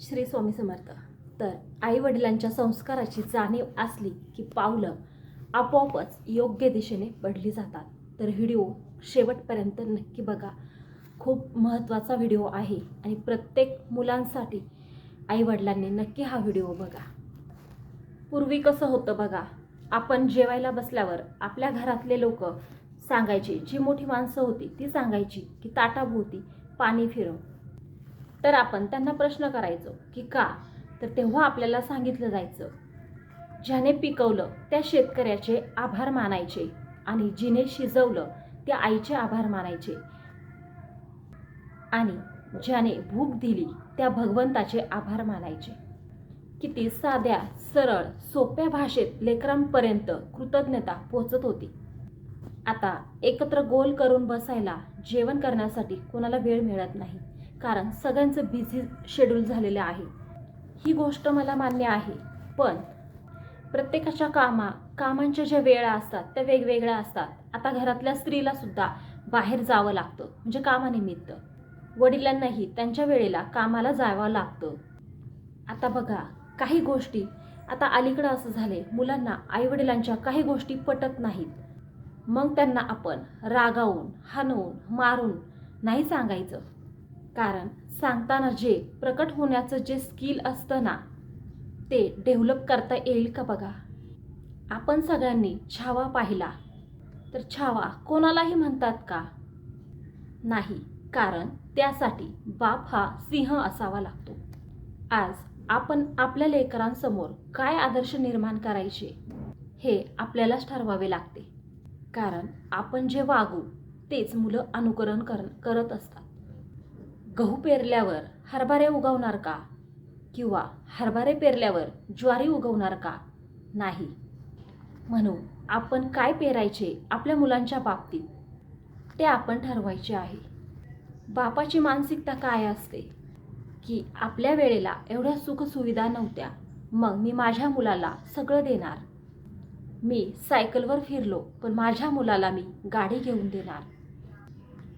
श्री स्वामी समर्थ. तर आई वडिलांच्या संस्काराची जाणीव असली की पावलं आपोआपच योग्य दिशेने पडली जातात. तर व्हिडिओ शेवटपर्यंत नक्की बघा. खूप महत्त्वाचा व्हिडिओ आहे आणि प्रत्येक मुलांसाठी आई वडिलांनी नक्की हा व्हिडिओ बघा. पूर्वी कसं होतं बघा आपण जेवायला बसल्यावर आपल्या घरातले लोक सांगायचे जी मोठी माणसं होती ती सांगायची की ताटाभोवती पाणी फिरव. तर आपण त्यांना प्रश्न करायचो की का? तर तेव्हा आपल्याला सांगितलं जायचं. ज्याने पिकवलं त्या शेतकऱ्याचे आभार मानायचे आणि जिने शिजवलं त्या आईचे आभार मानायचे. आणि ज्याने भूक दिली त्या भगवंताचे आभार मानायचे. किती साध्या सरळ सोप्या भाषेत लेकरांपर्यंत कृतज्ञता पोचत होती. आता एकत्र गोल करून बसायला जेवण करण्यासाठी कोणाला वेळ मिळत नाही. कारण सगळ्यांचं बिझी शेड्यूल झालेलं आहे. ही गोष्ट मला मान्य आहे. पण प्रत्येकाच्या कामा कामांच्या ज्या वेळा असतात त्या वेगवेगळ्या असतात. आता घरातल्या स्त्रीलासुद्धा बाहेर जावं लागतं म्हणजे कामानिमित्त. वडिलांनाही त्यांच्या वेळेला कामाला जावं लागतं. आता बघा काही गोष्टी आता अलीकडं असं झाले मुलांना आईवडिलांच्या काही गोष्टी पटत नाहीत. मग त्यांना आपण रागावून हाणून मारून नाही सांगायचं. कारण सांगताना जे प्रकट होण्याचं जे स्किल असतं ना ते डेव्हलप करता येईल का बघा? आपण सगळ्यांनी छावा पाहिला. तर छावा कोणालाही म्हणतात का? नाही कारण त्यासाठी बाप हा सिंह असावा लागतो. आज आपण आपल्या लेकरांसमोर काय आदर्श निर्माण करायचे हे आपल्यालाच ठरवावे लागते. कारण आपण जे वागू तेच मुलं अनुकरण कर करत असतात. गहू पेरल्यावर हरभरे उगवणार का? किंवा हरभरे पेरल्यावर ज्वारी उगवणार का? नाही. म्हणून आपण काय पेरायचे आपल्या मुलांच्या बाबतीत? ते आपण ठरवायचे आहे. बापाची मानसिकता काय असते? की आपल्या वेळेला एवढ्या सुखसुविधा नव्हत्या मग मी माझ्या मुलाला सगळं देणार. मी सायकलवर फिरलो पण माझ्या मुलाला मी गाडी घेऊन देणार.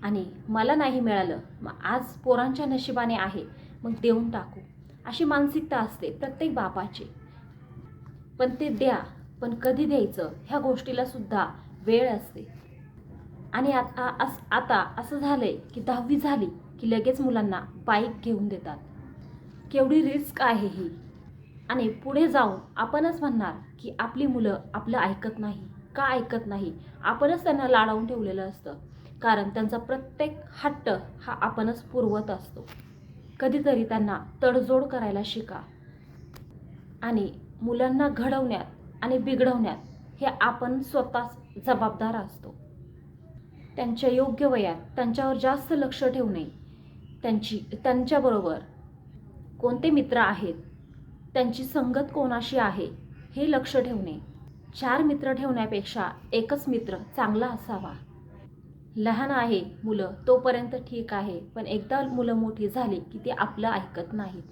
आणि मला नाही मिळालं मग आज पोरांच्या नशिबाने आहे मग देऊन टाकू. अशी मानसिकता असते प्रत्येक बापाची. पण ते द्या पण कधी द्यायचं ह्या गोष्टीला सुद्धा वेळ असते. आणि आता अस आता असं झालं आहे की दहावी झाली की लगेच मुलांना बाईक घेऊन देतात. केवढी रिस्क आहे ही. आणि पुढे जाऊन आपणच म्हणणार की आपली मुलं आपलं ऐकत नाही. का ऐकत नाही? आपणच त्यांना लाडावून ठेवलेलं असतं. कारण त्यांचा प्रत्येक हट्ट हा आपणच पुरवत असतो. कधीतरी त्यांना तडजोड करायला शिका. आणि मुलांना घडवण्यात आणि बिघडवण्यात हे आपण स्वतः जबाबदार असतो. त्यांच्या योग्य वयात त्यांच्यावर जास्त लक्ष ठेवणे त्यांची त्यांच्याबरोबर कोणते मित्र आहेत त्यांची संगत कोणाशी आहे हे लक्ष ठेवणे. चार मित्र ठेवण्यापेक्षा एकच मित्र चांगला असावा. लहान आहे मुलं तोपर्यंत ठीक आहे. पण एकदा मुलं मोठी झाली की ते आपलं ऐकत नाहीत.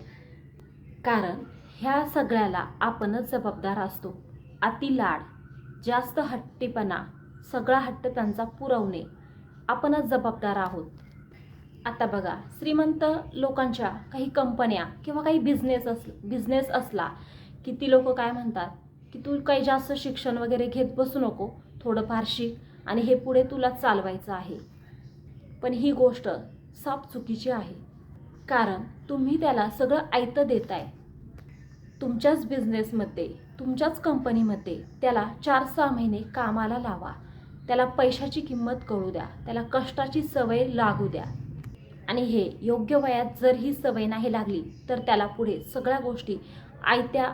कारण ह्या सगळ्याला आपणच जबाबदार असतो. अति लाड जास्त हट्टीपणा सगळा हट्ट त्यांचा पुरवणे. आपणच जबाबदार आहोत. आता बघा श्रीमंत लोकांच्या काही कंपन्या किंवा काही बिझनेस अस बिझनेस असला की ती लोक काय म्हणतात? की तू काही जास्त शिक्षण वगैरे घेत बसू नको थोडंफार शिक. आणि हे पुढे तुला चालवायचं आहे. पण ही गोष्ट साप चुकीची आहे. कारण तुम्ही त्याला सगळं आयतं देताय. तुमच्याच बिझनेसमध्ये तुमच्याच कंपनीमध्ये त्याला चार सहा महिने कामाला लावा. त्याला पैशाची किंमत कळू द्या. त्याला कष्टाची सवय लागू द्या. आणि हे योग्य वयात जर ही सवय नाही लागली तर त्याला पुढे सगळ्या गोष्टी आयत्या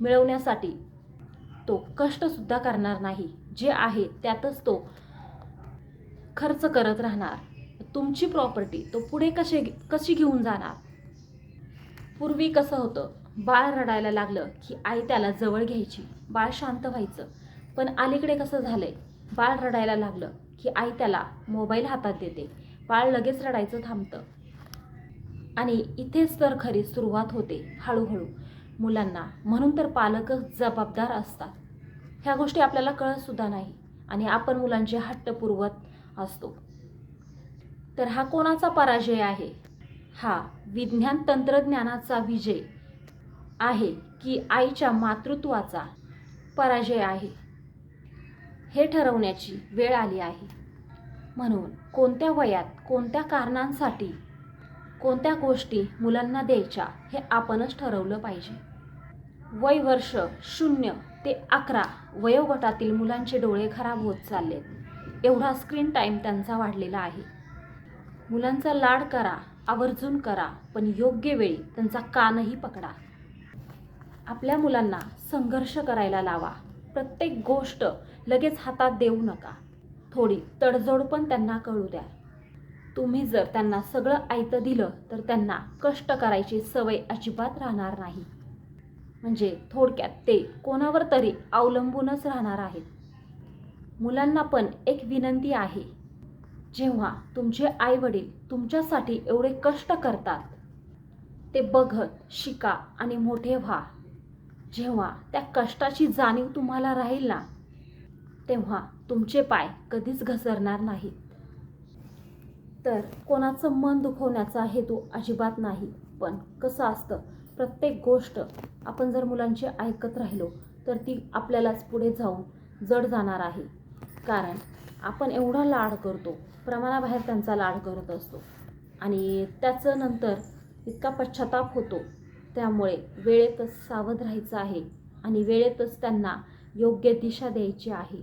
मिळवण्यासाठी तो कष्टसुद्धा करणार नाही. जे आहे त्यातच तो खर्च करत राहणार. तुमची प्रॉपर्टी तो पुढे कसे कशी घेऊन जाणार? पूर्वी कसं होतं? बाळ रडायला लागलं की आई त्याला जवळ घ्यायची. बाळ शांत व्हायचं. पण अलीकडे कसं झालंय? बाळ रडायला लागलं की आई त्याला मोबाईल हातात देते. बाळ लगेच रडायचं थांबतं. आणि इथेच तर खरी सुरुवात होते हळूहळू. मुलांना. म्हणून तर पालकच जबाबदार असतात. ह्या गोष्टी आपल्याला कळतसुद्धा नाही आणि आपण मुलांचे हट्ट पुरवत असतो. तर हा कोणाचा पराजय आहे? हा विज्ञान तंत्रज्ञानाचा विजय आहे की आईच्या मातृत्वाचा पराजय आहे? हे ठरवण्याची वेळ आली आहे. म्हणून कोणत्या वयात कोणत्या कारणांसाठी कोणत्या गोष्टी मुलांना द्यायच्या हे आपणच ठरवलं पाहिजे. वय वर्ष शून्य ते अकरा वयोगटातील मुलांचे डोळे खराब होत चाललेत. एवढा स्क्रीन टाईम त्यांचा वाढलेला आहे. मुलांचा लाड करा आवर्जून करा पण योग्य वेळी त्यांचा कानही पकडा. आपल्या मुलांना संघर्ष करायला लावा. प्रत्येक गोष्ट लगेच हातात देऊ नका. थोडी तडजोड पण त्यांना कळू द्या. तुम्ही जर त्यांना सगळं ऐतं दिलं तर त्यांना कष्ट करायची सवय अजिबात राहणार नाही. म्हणजे थोडक्यात ते कोणावर तरी अवलंबूनच राहणार आहेत. मुलांना पण एक विनंती आहे. जेव्हा तुमचे आईवडील तुमच्यासाठी एवढे कष्ट करतात ते बघत शिका आणि मोठे व्हा. जेव्हा त्या कष्टाची जाणीव तुम्हाला राहील ना तेव्हा तुमचे पाय कधीच घसरणार नाहीत. तर कोणाचं मन दुखवण्याचा हेतू अजिबात नाही पण कसं असतं प्रत्येक गोष्ट आपण जर मुलांची ऐकत राहिलो तर ती आपल्यालाच पुढे जाऊन जड जाणार आहे. कारण आपण एवढा लाड करतो प्रमाणाबाहेर त्यांचा लाड करत असतो. आणि त्याचं नंतर इतका पश्चाताप होतो त्यामुळे वेळेतच सावध राहायचं आहे आणि वेळेतच त्यांना योग्य दिशा द्यायची आहे.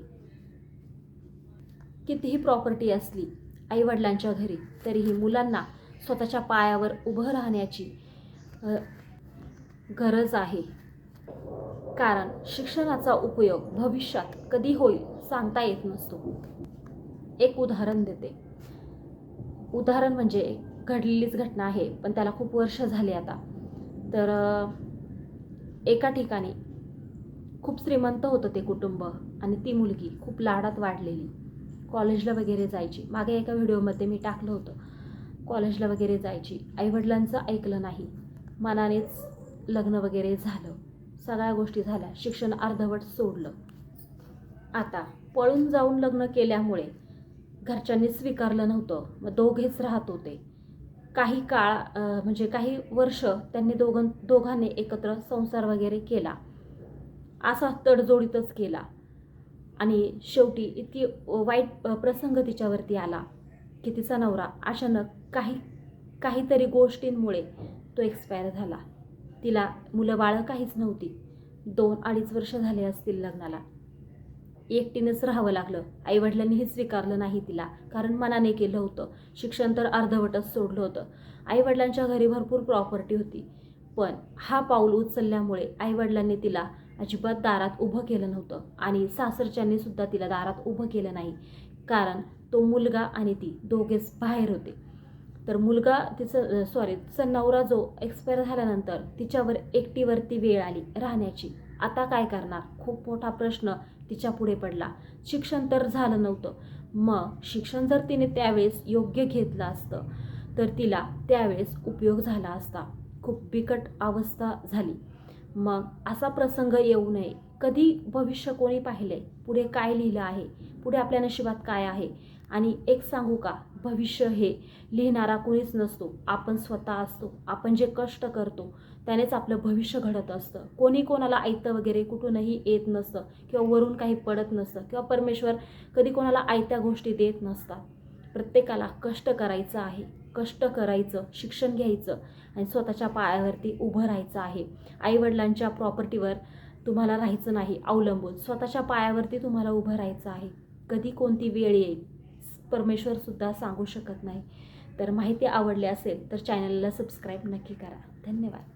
कितीही प्रॉपर्टी असली आईवडिलांच्या घरी तरीही मुलांना स्वतःच्या पायावर उभं राहण्याची गरज आहे. कारण शिक्षणाचा उपयोग भविष्यात कधी होईल सांगता येत नसतो. एक उदाहरण देते. उदाहरण म्हणजे घडलेलीच घटना आहे पण त्याला खूप वर्ष झाली आता. तर एका ठिकाणी खूप श्रीमंत होतं ते कुटुंब आणि ती मुलगी खूप लाडात वाढलेली. कॉलेजला वगैरे जायची. मागे एका व्हिडिओमध्ये मी टाकलं होतं. कॉलेजला वगैरे जायची. आईवडिलांचं ऐकलं नाही. मनानेच लग्न वगैरे झालं. सगळ्या गोष्टी झाल्या. शिक्षण अर्धवट सोडलं. आता पळून जाऊन लग्न केल्यामुळे घरच्यांनी स्वीकारलं नव्हतं. मग दोघेच राहत होते. काही काळ म्हणजे काही वर्ष त्यांनी दोघं दोघांनी एकत्र संसार वगैरे केला. असा तडजोडीतच केला. आणि शेवटी इतकी वाईट प्रसंग तिच्यावरती आला की तिचा नवरा अचानक काही काहीतरी गोष्टींमुळे तो एक्सपायर झाला. तिला मुलं बाळं काहीच नव्हती. दोन अडीच वर्ष झाले असतील लग्नाला. एकटीनंच राहावं लागलं. आईवडिलांनीही स्वीकारलं नाही तिला कारण मनाने केलं होतं. शिक्षण तर अर्धवटच सोडलं होतं. आईवडिलांच्या घरी भरपूर प्रॉपर्टी होती. पण हा पाऊल उचलल्यामुळे आईवडिलांनी तिला अजिबात दारात उभं केलं नव्हतं आणि सासरच्यांनी सुद्धा तिला दारात उभं केलं नाही. कारण तो मुलगा आणि ती दोघेच बाहेर होते. तर मुलगा तिचं सॉरी तिचा नवरा जो एक्सपायर झाल्यानंतर तिच्यावर एकटीवरती वेळ आली राहण्याची. आता काय करणार? खूप मोठा प्रश्न तिच्या पुढे पडला. शिक्षण तर झालं नव्हतं. मग शिक्षण जर तिने त्यावेळेस योग्य घेतलं असतं तर तिला त्यावेळेस उपयोग झाला असता. खूप बिकट अवस्था झाली. मग असा प्रसंग येऊ नये. कधी भविष्य कोणी पाहिले? पुढे काय लिहिलं आहे? पुढे आपल्या नशिबात काय आहे? आणि एक सांगू का? भविष्य हे लिहिणारा कोणीच नसतो. आपण स्वतः असतो. आपण जे कष्ट करतो त्यानेच आपलं भविष्य घडत असतं. कोणी कोणाला आयतं वगैरे कुठूनही येत नसतं किंवा वरून काही पडत नसतं किंवा परमेश्वर कधी कोणाला आयत्या गोष्टी देत नसतात. प्रत्येकाला कष्ट करायचं आहे. कष्ट करायचं शिक्षण घ्यायचं आणि स्वतःच्या पायावरती उभं राहायचं आहे. आईवडिलांच्या प्रॉपर्टीवर तुम्हाला राहायचं नाही. अवलंबून. स्वतःच्या पायावरती तुम्हाला उभं राहायचं आहे. कधी कोणती वेळ येईल? परमेश्वरसुद्धा सांगू शकत नाही. तर माहिती आवडली असेल तर चॅनलला सबस्क्राईब नक्की करा. धन्यवाद.